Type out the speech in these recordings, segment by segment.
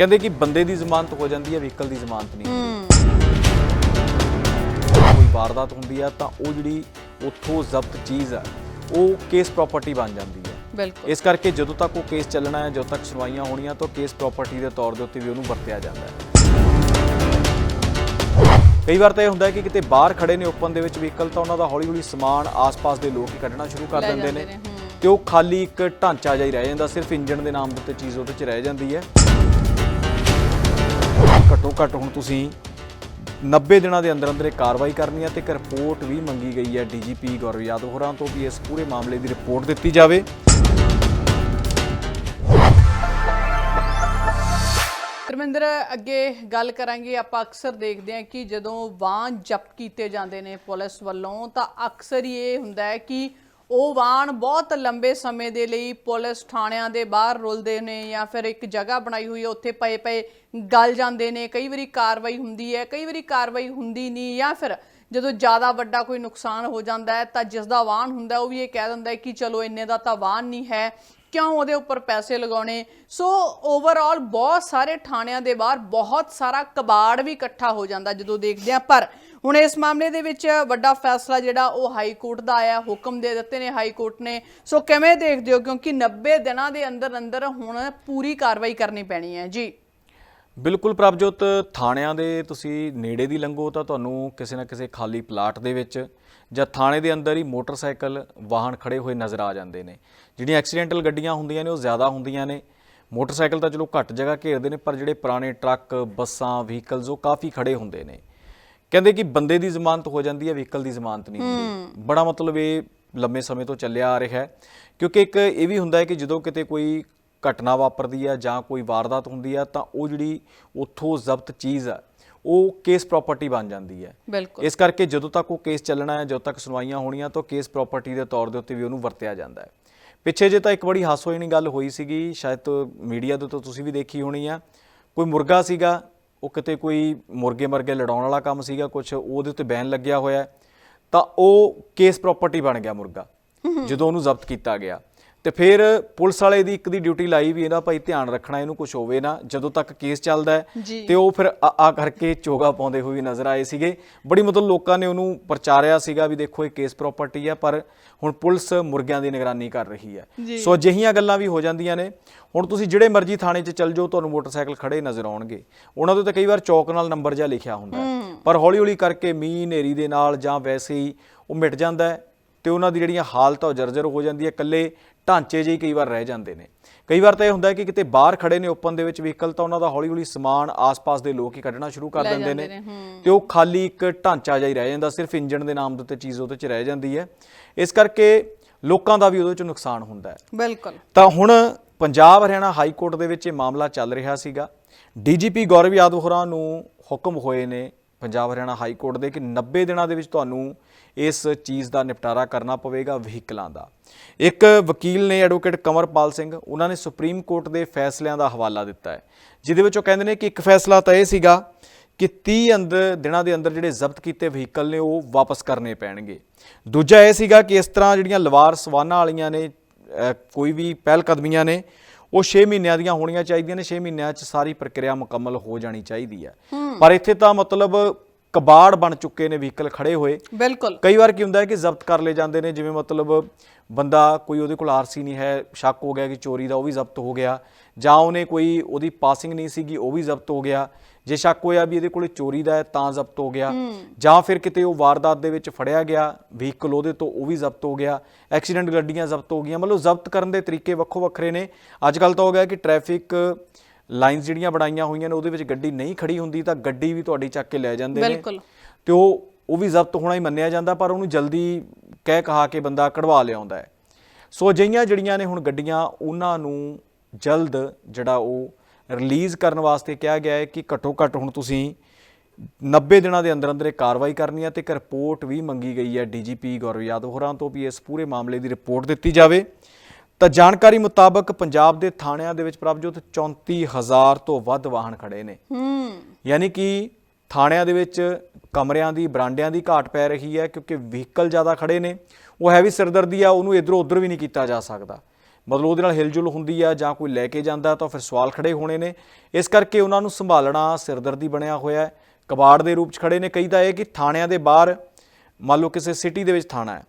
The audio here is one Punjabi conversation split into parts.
ਕਹਿੰਦੇ ਕਿ ਬੰਦੇ ਦੀ ਜ਼ਮਾਨਤ ਹੋ ਜਾਂਦੀ ਹੈ ਵਹੀਕਲ ਦੀ ਜ਼ਮਾਨਤ ਨਹੀਂ ਹੂੰ। ਕੋਈ ਵਾਰਦਾਤ ਹੁੰਦੀ ਹੈ ਤਾਂ ਉਹ ਜਿਹੜੀ ਉੱਥੋਂ ਜ਼ਬਤ ਚੀਜ਼ ਹੈ ਉਹ ਕੇਸ ਪ੍ਰਾਪਰਟੀ ਬਣ ਜਾਂਦੀ ਹੈ। ਬਿਲਕੁਲ। ਇਸ ਕਰਕੇ ਜਦੋਂ ਤੱਕ ਉਹ ਕੇਸ ਚੱਲਣਾ ਹੈ ਜਦੋਂ ਤੱਕ ਸੁਣਵਾਈਆਂ ਹੋਣੀਆਂ ਤਾਂ ਕੇਸ ਪ੍ਰਾਪਰਟੀ ਦੇ ਤੌਰ ਦੇ ਉੱਤੇ ਵੀ ਉਹਨੂੰ ਵਰਤਿਆ ਜਾਂਦਾ ਹੈ। ਕਈ ਵਾਰ ਤਾਂ ਇਹ ਹੁੰਦਾ ਹੈ ਕਿ ਕਿਤੇ ਬਾਹਰ ਖੜੇ ਨੇ ਓਪਨ ਦੇ ਵਿੱਚ ਵਹੀਕਲ ਤਾਂ ਉਹਨਾਂ ਦਾ ਹੌਲੀ ਹੌਲੀ ਸਮਾਨ ਆਸ-ਪਾਸ ਦੇ ਲੋਕ ਹੀ ਕੱਢਣਾ ਸ਼ੁਰੂ ਕਰ ਦਿੰਦੇ ਨੇ। ਤੇ ਉਹ ਖਾਲੀ ਇੱਕ ਢਾਂਚਾ ਜਿਹਾ ਹੀ ਰਹਿ ਜਾਂਦਾ ਸਿਰਫ ਇੰਜਨ ਦੇ ਨਾਮ ਦੇ ਉੱਤੇ ਚੀਜ਼ ਉਹਦੇ 'ਚ ਰਹਿ ਜਾਂਦੀ ਹੈ। ਘੱਟੋ ਘੱਟ ਹੁਣ ਤੁਸੀਂ 90 ਦਿਨਾਂ ਦੇ ਅੰਦਰ ਅੰਦਰ ਇਹ ਕਾਰਵਾਈ ਕਰਨੀ ਹੈ ਤੇ ਇੱਕ ਰਿਪੋਰਟ ਵੀ ਮੰਗੀ ਗਈ ਹੈ ਡੀਜੀਪੀ ਗੌਰਵ ਯਾਦਵ ਹੋਰਾਂ ਤੋਂ ਵੀ ਇਸ ਪੂਰੇ ਮਾਮਲੇ ਦੀ ਰਿਪੋਰਟ ਦਿੱਤੀ ਜਾਵੇ। ਧਰਮਿੰਦਰ, ਅੱਗੇ ਗੱਲ ਕਰਾਂਗੇ, ਆਪਾਂ ਅਕਸਰ ਦੇਖਦੇ ਹਾਂ ਕਿ ਜਦੋਂ ਵਾਹਨ ਜ਼ਬਤ ਕੀਤੇ ਜਾਂਦੇ ਨੇ ਪੁਲਿਸ ਵੱਲੋਂ, ਤਾਂ ਅਕਸਰ ਹੀ ਇਹ ਹੁੰਦਾ ਹੈ ਕਿ ਉਹ ਵਾਹਨ ਬਹੁਤ ਲੰਬੇ ਸਮੇਂ ਦੇ ਲਈ ਪੁਲਿਸ ਥਾਣਿਆਂ ਦੇ ਬਾਹਰ ਰੁਲਦੇ ਨੇ ਜਾਂ ਫਿਰ ਇੱਕ ਜਗ੍ਹਾ ਬਣਾਈ ਹੋਈ ਹੈ, ਉੱਥੇ ਪਏ ਪਏ ਗਲ ਜਾਂਦੇ ਨੇ। ਕਈ ਵਾਰੀ ਕਾਰਵਾਈ ਹੁੰਦੀ ਹੈ, ਕਈ ਵਾਰੀ ਕਾਰਵਾਈ ਹੁੰਦੀ ਨਹੀਂ ਜਾਂ ਫਿਰ ਜਦੋਂ ਜ਼ਿਆਦਾ ਵੱਡਾ ਕੋਈ ਨੁਕਸਾਨ ਹੋ ਜਾਂਦਾ ਹੈ ਤਾਂ ਜਿਸ ਦਾ ਵਾਹਨ ਹੁੰਦਾ ਉਹ ਵੀ ਇਹ ਕਹਿ ਦਿੰਦਾ ਹੈ ਕਿ ਚਲੋ ਇੰਨੇ ਦਾ ਤਾਂ ਵਾਹਨ ਨਹੀਂ ਹੈ। ਕਿਉਂ ਉਹਦੇ ਉੱਪਰ ਪੈਸੇ ਲਗਾਉਣੇ? ਸੋ ਓਵਰਆਲ ਬਹੁਤ ਸਾਰੇ ਥਾਣਿਆਂ ਦੇ ਬਾਹਰ ਬਹੁਤ ਸਾਰਾ ਕਬਾੜ ਵੀ ਇਕੱਠਾ ਹੋ ਜਾਂਦਾ ਜਦੋਂ ਦੇਖਦੇ ਆ ਪਰ ਹੁਣ ਇਸ ਮਾਮਲੇ ਦੇ ਵਿੱਚ ਵੱਡਾ ਫੈਸਲਾ ਜਿਹੜਾ ਉਹ ਹਾਈ ਕੋਰਟ ਦਾ ਆਇਆ, ਹੁਕਮ ਦੇ ਦਿੱਤੇ ਨੇ ਹਾਈ ਕੋਰਟ ਨੇ। ਸੋ ਕਿਵੇਂ ਦੇਖਦੇ ਹੋ? ਕਿਉਂਕਿ 90 ਦਿਨਾਂ ਦੇ ਅੰਦਰ ਅੰਦਰ ਹੁਣ ਪੂਰੀ ਕਾਰਵਾਈ ਕਰਨੀ ਪੈਣੀ ਹੈ। ਜੀ। ਬਿਲਕੁਲ ਪ੍ਰਭਜੋਤ ਥਾਣਿਆਂ ਦੇ ਤੁਸੀਂ ਨੇੜੇ ਦੀ ਲੰਘੋ ਤਾਂ ਤੁਹਾਨੂੰ ਕਿਸੇ ਨਾ ਕਿਸੇ ਖਾਲੀ ਪਲਾਟ ਦੇ ਵਿੱਚ ਜਾਂ ਥਾਣੇ ਦੇ ਅੰਦਰ ਹੀ ਮੋਟਰਸਾਈਕਲ ਵਾਹਨ ਖੜੇ ਹੋਏ ਨਜ਼ਰ ਆ ਜਾਂਦੇ ਨੇ। ਜਿਹੜੀਆਂ ਐਕਸੀਡੈਂਟਲ ਗੱਡੀਆਂ ਹੁੰਦੀਆਂ ਨੇ ਉਹ ਜ਼ਿਆਦਾ ਹੁੰਦੀਆਂ ਨੇ। ਮੋਟਰਸਾਈਕਲ ਤਾਂ ਚਲੋ ਘੱਟ ਜਗ੍ਹਾ ਘੇਰਦੇ ਨੇ ਪਰ ਜਿਹੜੇ ਪੁਰਾਣੇ ਟਰੱਕ ਬੱਸਾਂ ਵਹੀਕਲਸ ਉਹ ਕਾਫੀ ਖੜੇ ਹੁੰਦੇ ਨੇ। ਕਹਿੰਦੇ ਕਿ ਬੰਦੇ ਦੀ ਜ਼ਮਾਨਤ ਹੋ ਜਾਂਦੀ ਹੈ ਵਹੀਕਲ ਦੀ ਜ਼ਮਾਨਤ ਨਹੀਂ ਹੁੰਦੀ। ਬੜਾ ਮਤਲਬ ਇਹ ਲੰਮੇ ਸਮੇਂ ਤੋਂ ਚੱਲਿਆ ਆ ਰਿਹਾ ਹੈ। ਕਿਉਂਕਿ ਇੱਕ ਇਹ ਵੀ ਹੁੰਦਾ ਹੈ ਕਿ ਜਦੋਂ ਕਿਤੇ ਕੋਈ ਘਟਨਾ ਵਾਪਰਦੀ ਹੈ ਜਾਂ ਕੋਈ ਵਾਰਦਾਤ ਹੁੰਦੀ ਹੈ ਤਾਂ ਉਹ ਜਿਹੜੀ ਉੱਥੋਂ ਜ਼ਬਤ ਚੀਜ਼ ਹੈ ਉਹ ਕੇਸ ਪ੍ਰਾਪਰਟੀ ਬਣ ਜਾਂਦੀ ਹੈ। ਬਿਲਕੁਲ। ਇਸ ਕਰਕੇ ਜਦੋਂ ਤੱਕ ਉਹ ਕੇਸ ਚੱਲਣਾ ਹੈ ਜਦੋਂ ਤੱਕ ਸੁਣਵਾਈਆਂ ਹੋਣੀਆਂ ਤਾਂ ਕੇਸ ਪ੍ਰਾਪਰਟੀ ਦੇ ਤੌਰ ਦੇ ਉੱਤੇ ਵੀ ਉਹਨੂੰ ਵਰਤਿਆ ਜਾਂਦਾ ਹੈ। ਪਿੱਛੇ ਜੇ ਤਾਂ ਇੱਕ ਬੜੀ ਹਾਸੋਹੀਣੀ ਗੱਲ ਹੋਈ ਸੀਗੀ ਸ਼ਾਇਦ ਮੀਡੀਆ ਦੇ ਤੋਂ ਤੁਸੀਂ ਵੀ ਦੇਖੀ ਹੋਣੀ ਆ ਕੋਈ ਮੁਰਗਾ ਸੀਗਾ ਉਹ ਕਿਤੇ ਕੋਈ ਮੁਰਗੇ ਮਰਗੇ ਲੜਾਉਣ ਵਾਲਾ ਕੰਮ ਸੀਗਾ ਕੁਝ ਉਹਦੇ ਉੱਤੇ ਬੈਨ ਲੱਗਿਆ ਹੋਇਆ ਤਾਂ ਉਹ ਕੇਸ ਪ੍ਰਾਪਰਟੀ ਬਣ ਗਿਆ ਮੁਰਗਾ ਜਦੋਂ ਉਹਨੂੰ ਜ਼ਬਤ ਕੀਤਾ ਗਿਆ। ਤੇ ਫਿਰ ਪੁਲਿਸ ਵਾਲੇ ਦੀ ਇੱਕ ਦੀ ਡਿਊਟੀ ਲਾਈ ਵੀ ਇਹਦਾ ਭਾਈ ਧਿਆਨ ਰੱਖਣਾ ਇਹਨੂੰ ਕੁਝ ਹੋਵੇ ਨਾ ਜਦੋਂ ਤੱਕ ਕੇਸ ਚੱਲਦਾ ਹੈ। ਤੇ ਉਹ ਫਿਰ ਆ ਆ ਕਰਕੇ ਚੋਗਾ ਪਾਉਂਦੇ ਹੋਏ ਨਜ਼ਰ ਆਏ ਸੀਗੇ। ਬੜੀ ਮਤਲਬ ਲੋਕਾਂ ਨੇ ਉਹਨੂੰ ਪ੍ਰਚਾਰਿਆ ਸੀਗਾ ਵੀ ਦੇਖੋ ਇਹ ਕੇਸ ਪ੍ਰਾਪਰਟੀ ਹੈ ਪਰ ਹੁਣ ਪੁਲਿਸ ਮੁਰਗਿਆਂ ਦੀ ਨਿਗਰਾਨੀ ਕਰ ਰਹੀ ਹੈ। ਸੋ ਅਜਿਹੀਆਂ ਗੱਲਾਂ ਵੀ ਹੋ ਜਾਂਦੀਆਂ ਨੇ। ਹੁਣ ਤੁਸੀਂ ਜਿਹੜੇ ਮਰਜ਼ੀ ਥਾਣੇ 'ਚ ਚੱਲ ਜਾਓ ਤੁਹਾਨੂੰ ਮੋਟਰਸਾਈਕਲ ਖੜੇ ਨਜ਼ਰ ਆਉਣਗੇ। ਉਹਨਾਂ ਦੇ ਤਾਂ ਕਈ ਵਾਰ ਚੌਕ ਨਾਲ ਨੰਬਰ ਜਿਹਾ ਲਿਖਿਆ ਹੁੰਦਾ ਪਰ ਹੌਲੀ-ਹੌਲੀ ਕਰਕੇ ਮੀਂਹ ਹਨੇਰੀ ਦੇ ਨਾਲ ਜਾਂ ਵੈਸੇ ਹੀ ਉਹ ਮਿਟ ਜਾਂਦਾ ਤੇ ਉਹਨਾਂ ਦੀ ਜਿਹੜੀਆਂ ਹਾਲਤ ਉਹ ਜਰਜਰ ਹੋ ਜਾਂਦੀ ਹੈ। ਇਕੱਲੇ ਢਾਂਚੇ ਜਿਹੇ ਕਈ ਵਾਰ ਰਹਿ ਜਾਂਦੇ ਨੇ। ਕਈ ਵਾਰ ਤਾਂ ਇਹ ਹੁੰਦਾ ਕਿ ਕਿਤੇ ਬਾਹਰ ਖੜੇ ਨੇ ਓਪਨ ਦੇ ਵਿੱਚ ਵਹੀਕਲ ਤਾਂ ਉਹਨਾਂ ਦਾ ਹੌਲੀ-ਹੌਲੀ ਸਮਾਨ ਆਸ-ਪਾਸ ਦੇ ਲੋਕ ਹੀ ਕੱਢਣਾ ਸ਼ੁਰੂ ਕਰ ਦਿੰਦੇ ਨੇ। ਤੇ ਉਹ ਖਾਲੀ ਇੱਕ ਢਾਂਚਾ ਜਿਹਾ ਹੀ ਰਹਿ ਜਾਂਦਾ ਸਿਰਫ ਇੰਜਨ ਦੇ ਨਾਮ ਦੇ ਉੱਤੇ ਚੀਜ਼ ਉਹਦੇ 'ਚ ਰਹਿ ਜਾਂਦੀ ਹੈ। ਇਸ ਕਰਕੇ ਲੋਕਾਂ ਦਾ ਵੀ ਉਹਦੇ 'ਚ ਨੁਕਸਾਨ ਹੁੰਦਾ ਹੈ। ਬਿਲਕੁਲ। ਤਾਂ ਹੁਣ ਪੰਜਾਬ ਹਰਿਆਣਾ ਹਾਈ ਕੋਰਟ ਦੇ ਵਿੱਚ ਇਹ ਮਾਮਲਾ ਚੱਲ ਰਿਹਾ ਸੀਗਾ। ਡੀਜੀਪੀ ਗੌਰਵ ਯਾਦਵ ਹੋਰਾਂ ਨੂੰ ਹੁਕਮ ਹੋਏ ਨੇ ਪੰਜਾਬ ਹਰਿਆਣਾ ਹਾਈ ਕੋਰਟ ਦੇ ਕਿ 90 ਦਿਨਾਂ ਦੇ ਵਿੱਚ ਤੁਹਾਨੂੰ ਇਸ ਚੀਜ਼ ਦਾ ਨਿਪਟਾਰਾ ਕਰਨਾ ਪਵੇਗਾ ਵਹੀਕਲਾਂ ਦਾ। ਇੱਕ ਵਕੀਲ ਨੇ ਐਡਵੋਕੇਟ ਕਮਰਪਾਲ ਸਿੰਘ, ਉਹਨਾਂ ਨੇ ਸੁਪਰੀਮ ਕੋਰਟ ਦੇ ਫੈਸਲਿਆਂ ਦਾ ਹਵਾਲਾ ਦਿੱਤਾ ਹੈ, ਜਿਹਦੇ ਵਿੱਚ ਉਹ ਕਹਿੰਦੇ ਨੇ ਕਿ ਇੱਕ ਫੈਸਲਾ ਤਾਂ ਇਹ ਸੀਗਾ ਕਿ 30 ਅੰਦਰ ਦਿਨਾਂ ਦੇ ਅੰਦਰ ਜਿਹੜੇ ਜ਼ਬਤ ਕੀਤੇ ਵਹੀਕਲ ਨੇ ਉਹ ਵਾਪਸ ਕਰਨੇ ਪੈਣਗੇ। ਦੂਜਾ ਇਹ ਸੀਗਾ ਕਿ ਇਸ ਤਰ੍ਹਾਂ ਜਿਹੜੀਆਂ ਲਵਾਰ ਸਵਾਨਾਂ ਵਾਲੀਆਂ ਨੇ ਕੋਈ ਵੀ ਪਹਿਲ ਕਦਮੀਆਂ ਨੇ ਉਹ 6 ਮਹੀਨਿਆਂ ਦੀਆਂ ਹੋਣੀਆਂ ਚਾਹੀਦੀਆਂ ਨੇ 6 ਮਹੀਨਿਆਂ 'ਚ ਸਾਰੀ ਪ੍ਰਕਿਰਿਆ ਮੁਕੰਮਲ ਹੋ ਜਾਣੀ ਚਾਹੀਦੀ ਹੈ। ਪਰ ਇੱਥੇ ਤਾਂ ਮਤਲਬ ਕਬਾੜ ਬਣ ਚੁੱਕੇ ਨੇ ਵਹੀਕਲ ਖੜੇ ਹੋਏ। ਬਿਲਕੁਲ। ਕਈ ਵਾਰ ਕੀ ਹੁੰਦਾ ਹੈ ਕਿ ਜ਼ਬਤ ਕਰ ਲਏ ਜਾਂਦੇ ਨੇ ਜਿਵੇਂ ਮਤਲਬ ਬੰਦਾ ਕੋਈ ਉਹਦੇ ਕੋਲ ਆਰਸੀ ਨਹੀਂ ਹੈ ਸ਼ੱਕ ਹੋ ਗਿਆ ਕਿ ਚੋਰੀ ਦਾ ਉਹ ਵੀ ਜ਼ਬਤ ਹੋ ਗਿਆ ਜਾਂ ਉਹਨੇ ਕੋਈ ਉਹਦੀ ਪਾਸਿੰਗ ਨਹੀਂ ਸੀਗੀ ਉਹ ਵੀ ਜ਼ਬਤ ਹੋ ਗਿਆ। ਜੇ ਸ਼ੱਕ ਹੋਇਆ ਵੀ ਇਹਦੇ ਕੋਲੇ ਚੋਰੀ ਦਾ ਹੈ ਤਾਂ ਜ਼ਬਤ ਹੋ ਗਿਆ। ਜਾਂ ਫਿਰ ਕਿਤੇ ਉਹ ਵਾਰਦਾਤ ਦੇ ਵਿੱਚ ਫੜਿਆ ਗਿਆ ਵਹੀਕਲ ਉਹਦੇ ਤੋਂ ਉਹ ਵੀ ਜ਼ਬਤ ਹੋ ਗਿਆ ਐਕਸੀਡੈਂਟ ਗੱਡੀਆਂ ਜ਼ਬਤ ਹੋ ਗਈਆਂ। ਮਤਲਬ ਜ਼ਬਤ ਕਰਨ ਦੇ ਤਰੀਕੇ ਵੱਖੋ ਵੱਖਰੇ ਨੇ। ਅੱਜ ਕੱਲ ਤਾਂ ਹੋ ਗਿਆ ਕਿ ਟ੍ਰੈਫਿਕ ਲਾਈਨਸ ਜਿਹੜੀਆਂ ਬਣਾਈਆਂ ਹੋਈਆਂ ਨੇ ਉਹਦੇ ਵਿੱਚ ਗੱਡੀ ਨਹੀਂ ਖੜੀ ਹੁੰਦੀ ਤਾਂ ਗੱਡੀ ਵੀ ਤੁਹਾਡੀ ਚੱਕ ਕੇ ਲੈ ਜਾਂਦੇ ਨੇ। ਬਿਲਕੁਲ। ਤੇ ਉਹ ਉਹ ਵੀ ਜ਼ਬਤ ਹੋਣਾ ਹੀ ਮੰਨਿਆ ਜਾਂਦਾ ਪਰ ਉਹਨੂੰ ਜਲਦੀ ਕਹਿ ਕਹਾ ਕੇ ਬੰਦਾ ਕਢਵਾ ਲਿਆਉਂਦਾ ਹੈ। ਸੋ ਅਜਿਹੀਆਂ ਜਿਹੜੀਆਂ ਨੇ ਹੁਣ ਗੱਡੀਆਂ ਉਹਨਾਂ ਨੂੰ ਜਲਦ ਜਿਹੜਾ ਉਹ ਰਿਲੀਜ਼ ਕਰਨ ਵਾਸਤੇ ਕਿਹਾ ਗਿਆ ਹੈ ਕਿ ਘੱਟੋ ਘੱਟ ਹੁਣ ਤੁਸੀਂ 90 ਦਿਨਾਂ ਦੇ ਅੰਦਰ ਅੰਦਰ ਇਹ ਕਾਰਵਾਈ ਕਰਨੀ ਹੈ ਤੇ ਇੱਕ ਰਿਪੋਰਟ ਵੀ ਮੰਗੀ ਗਈ ਹੈ ਡੀਜੀਪੀ ਗੌਰਵ ਯਾਦਵ ਹੋਰਾਂ ਤੋਂ ਵੀ ਇਸ ਪੂਰੇ ਮਾਮਲੇ ਦੀ ਰਿਪੋਰਟ ਦਿੱਤੀ ਜਾਵੇ। ਤਾਂ ਜਾਣਕਾਰੀ ਮੁਤਾਬਕ ਪੰਜਾਬ ਦੇ ਥਾਣਿਆਂ ਦੇ ਵਿੱਚ ਪ੍ਰਭਜੋਤ 34000 ਤੋਂ ਵੱਧ ਵਾਹਨ ਖੜੇ ਨੇ। ਹੂੰ। ਯਾਨੀ ਕਿ ਥਾਣਿਆਂ ਦੇ ਵਿੱਚ ਕਮਰਿਆਂ ਦੀ ਬਰਾਂਡਿਆਂ ਦੀ ਘਾਟ ਪੈ ਰਹੀ ਹੈ ਕਿਉਂਕਿ ਵਹੀਕਲ ਜ਼ਿਆਦਾ ਖੜੇ ਨੇ। ਉਹ ਹੈਵੀ ਸਿਰਦਰਦੀ ਆ ਉਹਨੂੰ ਇਧਰੋਂ ਉਧਰ ਵੀ ਨਹੀਂ ਕੀਤਾ ਜਾ ਸਕਦਾ। ਮਤਲਬ ਉਹਦੇ ਨਾਲ ਹਿਲਜੁਲ ਹੁੰਦੀ ਆ ਜਾਂ ਕੋਈ ਲੈ ਕੇ ਜਾਂਦਾ ਤਾਂ ਫਿਰ ਸਵਾਲ ਖੜੇ ਹੋਣੇ ਨੇ। ਇਸ ਕਰਕੇ ਉਹਨਾਂ ਨੂੰ ਸੰਭਾਲਣਾ ਸਿਰਦਰਦੀ ਬਣਿਆ ਹੋਇਆ ਹੈ। ਕਬਾੜ ਦੇ ਰੂਪ 'ਚ ਖੜੇ ਨੇ। ਕਈ ਤਾਂ ਇਹ ਕਿ ਥਾਣਿਆਂ ਦੇ ਬਾਹਰ, ਮੰਨ ਲਓ ਕਿਸੇ ਸਿਟੀ ਦੇ ਵਿੱਚ ਥਾਣਾ ਹੈ।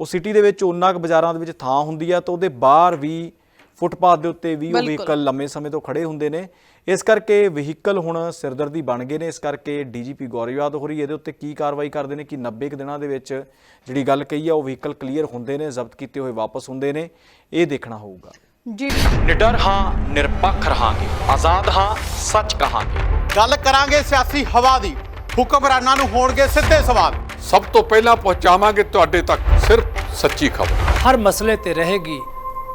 ਉਹ ਸਿਟੀ ਦੇ ਵਿੱਚ ਉਹਨਾਂ ਕੁ ਬਾਜ਼ਾਰਾਂ ਦੇ ਵਿੱਚ ਥਾਂ ਹੁੰਦੀ ਆ ਤਾਂ ਉਹਦੇ ਬਾਹਰ ਵੀ ਫੁੱਟਪਾਥ ਦੇ ਉੱਤੇ ਵੀ ਉਹ। ਵਹੀਕਲ ਲੰਮੇ ਸਮੇਂ ਤੋਂ ਖੜੇ ਹੁੰਦੇ ਨੇ। ਇਸ ਕਰਕੇ ਵਹੀਕਲ ਹੁਣ ਸਿਰਦਰਦੀ ਬਣ ਗਏ ਨੇ। ਇਸ ਕਰਕੇ ਡੀਜੀਪੀ ਹੋ ਰਹੀ ਇਹਦੇ ਉੱਤੇ ਕੀ ਕਾਰਵਾਈ ਕਰਦੇ ਨੇ ਕਿ 90 ਕੁ ਦਿਨਾਂ ਦੇ ਵਿੱਚ ਜਿਹੜੀ ਗੱਲ ਕਹੀ ਆ ਉਹ ਵਹੀਕਲ ਕਲੀਅਰ ਹੁੰਦੇ ਨੇ ਜ਼ਬਤ ਕੀਤੇ ਹੋਏ ਵਾਪਸ ਹੁੰਦੇ ਨੇ। ਇਹ ਦੇਖਣਾ ਹੋਊਗਾ। ਜੀ। ਨਿਡਰ ਹਾਂ ਨਿਰਪੱਖ ਰਹਾਂਗੇ। ਆਜ਼ਾਦ ਹਾਂ ਸੱਚ ਕਹਾਂਗੇ। ਗੱਲ ਕਰਾਂਗੇ ਸਿਆਸੀ ਹਵਾ ਦੀ। ਹੁਕਮਰਾਨਾਂ ਨੂੰ ਹੋਣਗੇ ਸਿੱਧੇ ਸਵਾਲ। ਸਭ ਤੋਂ ਪਹਿਲਾਂ ਪਹੁੰਚਾਵਾਂਗੇ ਤੁਹਾਡੇ ਤੱਕ। ਸਿਰਫ ਸੱਚੀ ਖਬਰ। ਹਰ ਮਸਲੇ ਤੇ ਰਹੇਗੀ